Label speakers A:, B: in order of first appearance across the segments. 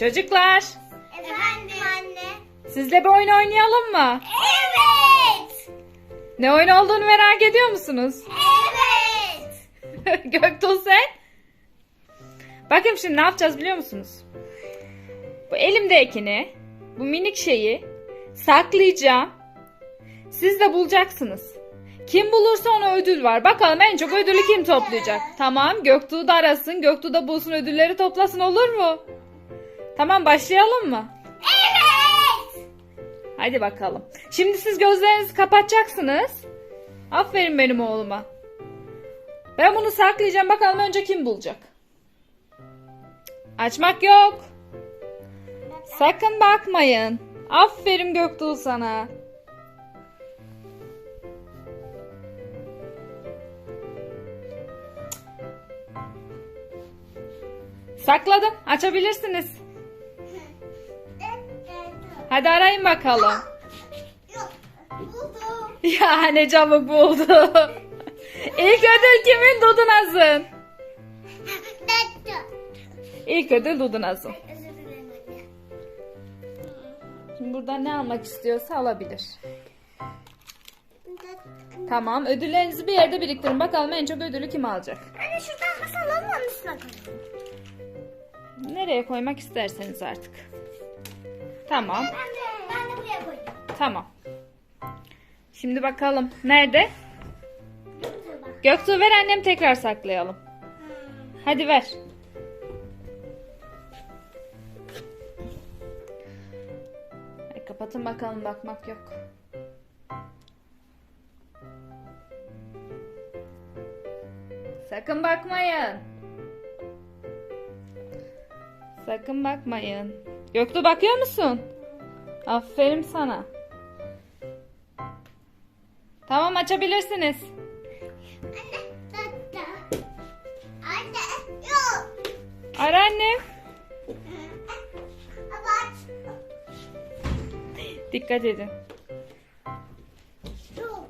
A: Çocuklar,
B: Efendim anne.
A: sizle bir oyun oynayalım mı?
B: Evet.
A: Ne oyun olduğunu merak ediyor musunuz?
B: Evet.
A: Göktuğ sen? Bakın şimdi ne yapacağız biliyor musunuz? Bu elimdekini, bu minik şeyi saklayacağım. Siz de bulacaksınız. Kim bulursa ona ödül var. Bakalım en çok ödülü kim toplayacak? Tamam Göktuğ da arasın. Göktuğ da bulsun ödülleri toplasın olur mu? Tamam başlayalım mı?
B: Evet.
A: Hadi bakalım. Şimdi siz gözlerinizi kapatacaksınız. Aferin benim oğluma. Ben bunu saklayacağım. Bakalım önce kim bulacak? Açmak yok. Sakın bakmayın. Aferin Göktuğ sana. Sakladım. Açabilirsiniz. Hadi arayın bakalım.
B: Yok. Buldum.
A: Ya ne çabuk buldu. İlk ödül kimin? Dudunaz'ın. İlk ödül Dudunaz'ın. Şimdi buradan ne almak istiyorsa alabilir. Tamam ödüllerinizi bir yerde biriktirin. Bakalım en çok ödülü kim alacak?
B: Anne şuradan üstüne koyalım.
A: Nereye koymak isterseniz artık. Tamam.
B: Ben de, ben de buraya koyayım.
A: Tamam. Şimdi bakalım. Nerede? Göktuğ ver annem tekrar saklayalım. Hadi ver. Ay, kapatın bakalım bakmak yok. Sakın bakmayın. Sakın bakmayın. Göktuğ bakıyor musun? Aferin sana. Tamam açabilirsiniz.
B: Anne. Anne. Yok.
A: Ara annem.
B: Abaç.
A: Dikkat edin.
B: Yok.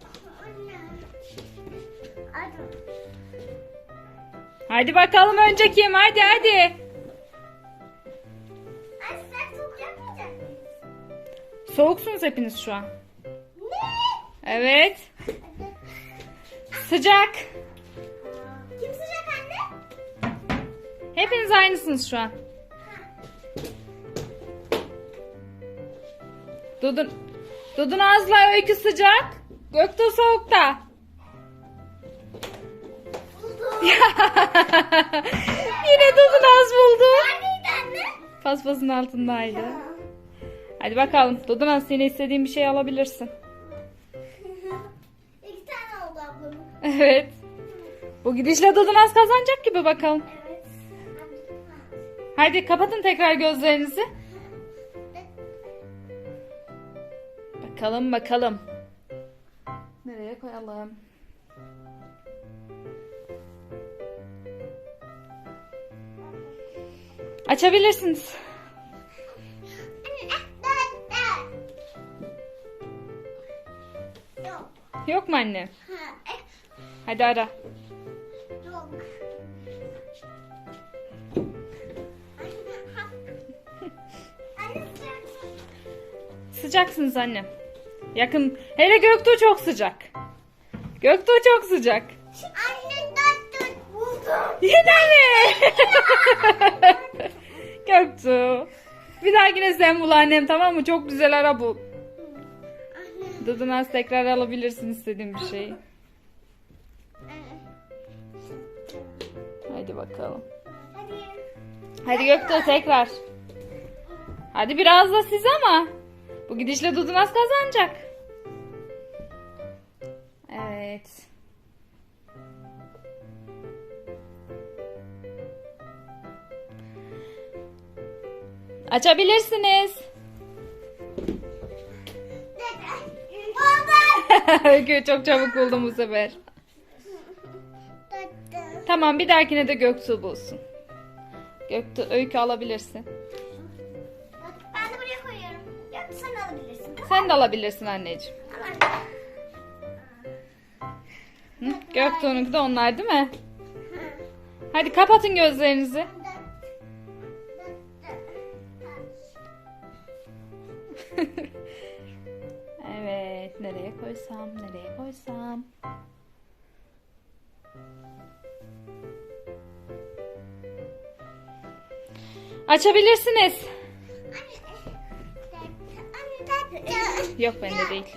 B: Anne. Hadi
A: bakalım önce kim? Hadi hadi. Soğuksunuz hepiniz şu an.
B: Ne?
A: Evet. Sıcak.
B: Kim sıcak anne?
A: Hepiniz aynısınız şu an. Dudun Dudun Azla öykü sıcak. Göktuğ soğukta. Yine Dudun Az buldu.
B: Neredeydi anne?
A: Paspasın altındaydı. Hadi bakalım. Dudun Az seni istediğin bir şey alabilirsin.
B: İki tane oldu ablamın.
A: Evet. Bu gidişle Dudun Az kazanacak gibi bakalım.
B: Evet.
A: Hadi kapatın tekrar gözlerinizi. Bakalım bakalım. Nereye koyalım? Açabilirsiniz.
B: Yok.
A: Mu anne?
B: Ha, eh,
A: Hadi ara.
B: yok.
A: Sıcaksınız anne. Yakın. Hele Göktuğ çok sıcak. Göktuğ çok sıcak.
B: Anne dur buldum.
A: Yine mi? Göktuğ. Bir dahakine sen bul annem tamam mı? Çok güzel ara
B: Anne.
A: Dudunaz tekrar alabilirsin istediğin bir şeyi. Hadi bakalım.
B: Hadi
A: Göktuğ tekrar. Hadi biraz da siz ama. Bu gidişle Dudunaz kazanacak. Evet. Açabilirsiniz. Öykü çok çabuk buldum bu sefer. Tamam bir dahakine de Göktuğ bulsun. Göktuğ öykü alabilirsin.
B: Ben de buraya koyuyorum. Yok sen alabilirsin.
A: Sen de alabilirsin anneciğim.
B: Tamam.
A: Hı? Göktuğ'unki de onlar değil mi? Hadi kapatın gözlerinizi. Nereye koysam, nereye koysam. Açabilirsiniz. Yok bende değil.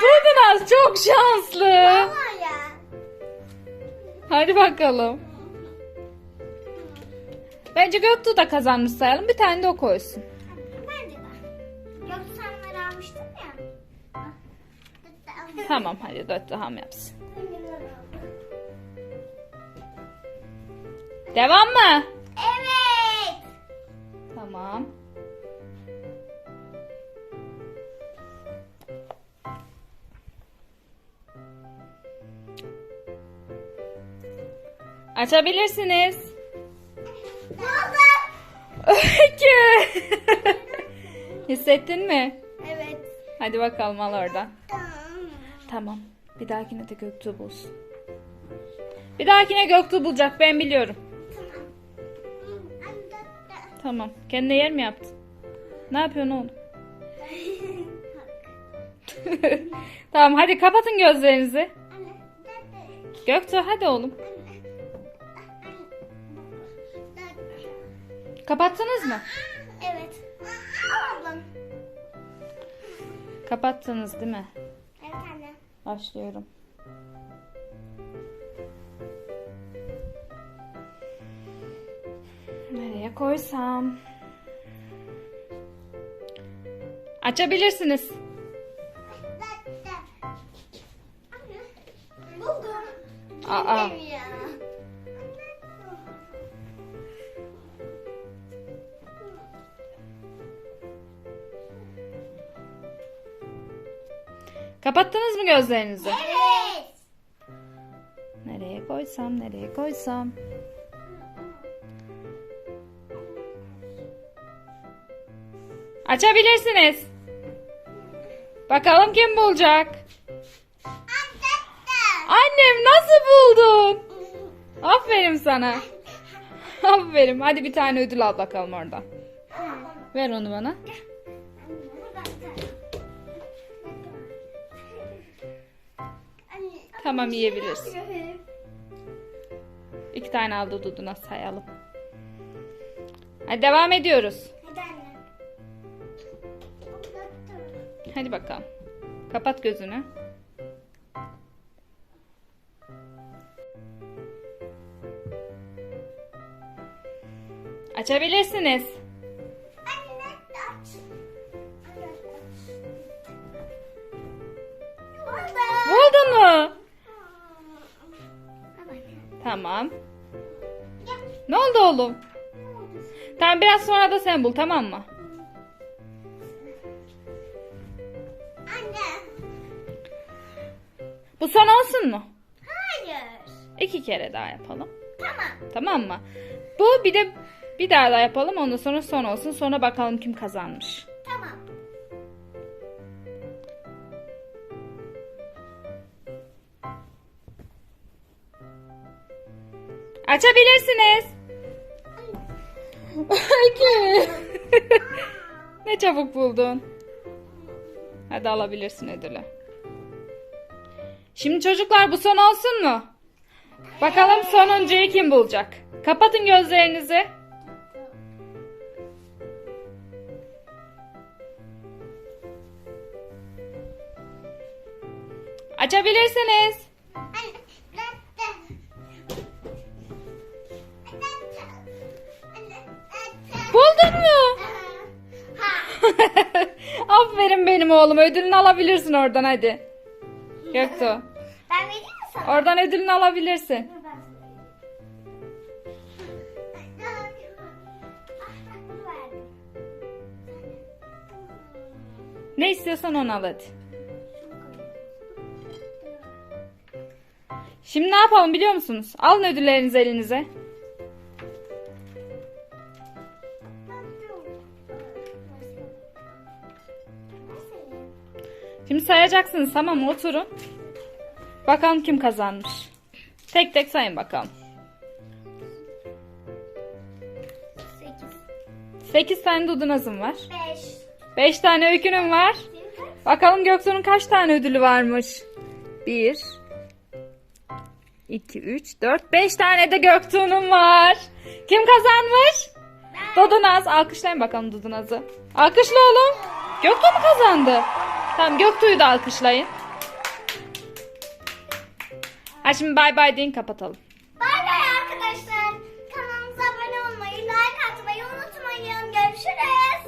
A: Duydunuz çok şanslı. Hadi bakalım. Bence Göktuğ da kazanmış sayalım. Bir tane de o koysun.
B: Ya.
A: Tamam hadi dört daha mı yapsın? Devam mı?
B: Evet.
A: Tamam. Açabilirsiniz. Öykü. Hissettin mi? Hadi bakalım al oradan. Tamam. Bir dahakine de Göktuğ bulsun. Bir dahakine Göktuğ bulacak ben biliyorum. Tamam. Kendine yer mi yaptın? Ne yapıyorsun oğlum? tamam hadi kapatın gözlerinizi. Göktuğ hadi oğlum. Kapattınız mı? Kapattınız değil mi?
B: Evet anne.
A: Başlıyorum. Nereye koysam? Açabilirsiniz.
B: Buldum.
A: Aa.
B: Benim
A: Kapattınız mı gözlerinizi?
B: Evet.
A: Nereye koysam, nereye koysam? Açabilirsiniz. Bakalım kim bulacak? Annem nasıl buldun? Aferin sana. Aferin. Hadi bir tane ödül al bakalım oradan. Ver onu bana. Tamam yiyebilirsin. İki tane aldı Dudu'na sayalım. Hadi devam ediyoruz.
B: Hadi anne.
A: Hadi bakalım. Kapat gözünü. Açabilirsiniz. Oğlum? Tamam biraz sonra da sen bul tamam mı?
B: Anne.
A: Bu son olsun mu?
B: Hayır.
A: İki kere daha yapalım.
B: Tamam.
A: Tamam mı? Bu bir de bir daha daha yapalım ondan sonra son olsun. Sonra bakalım kim kazanmış.
B: Tamam.
A: Açabilirsiniz. Peki. ne çabuk buldun. Hadi alabilirsin ödülü. Şimdi çocuklar bu son olsun mu? Bakalım sonuncuyu kim bulacak? Kapatın gözlerinizi. Açabilirsiniz.
B: Anne.
A: Mu?
B: Ha.
A: Aferin benim oğlum. Ödülünü alabilirsin oradan hadi. Göktuğ.
B: Ben vereyim mi sana?
A: Oradan ödülünü alabilirsin. Ne istiyorsan onu al hadi. Şimdi ne yapalım biliyor musunuz? Alın ödüllerinizi elinize. Sayacaksınız tamam? Oturun. Bakalım kim kazanmış. Tek tek sayın bakalım.
B: Sekiz.
A: 8 tane Dudunaz'ım var.
B: Beş.
A: 5 tane Öykü'nün var. Bakalım Göktuğ'un kaç tane ödülü varmış? 1 2 3 4 5 tane de Göktuğ'un var. Kim kazanmış? Dudunaz. Alkışlayın bakalım Dudunaz'ı. Alkışla oğlum. Göktuğ mu kazandı? Tamam Göktuğ'u da alkışlayın. Ha şimdi bay bay deyin kapatalım. Bay bay arkadaşlar. Kanalımıza abone olmayı, like atmayı unutmayın. Görüşürüz.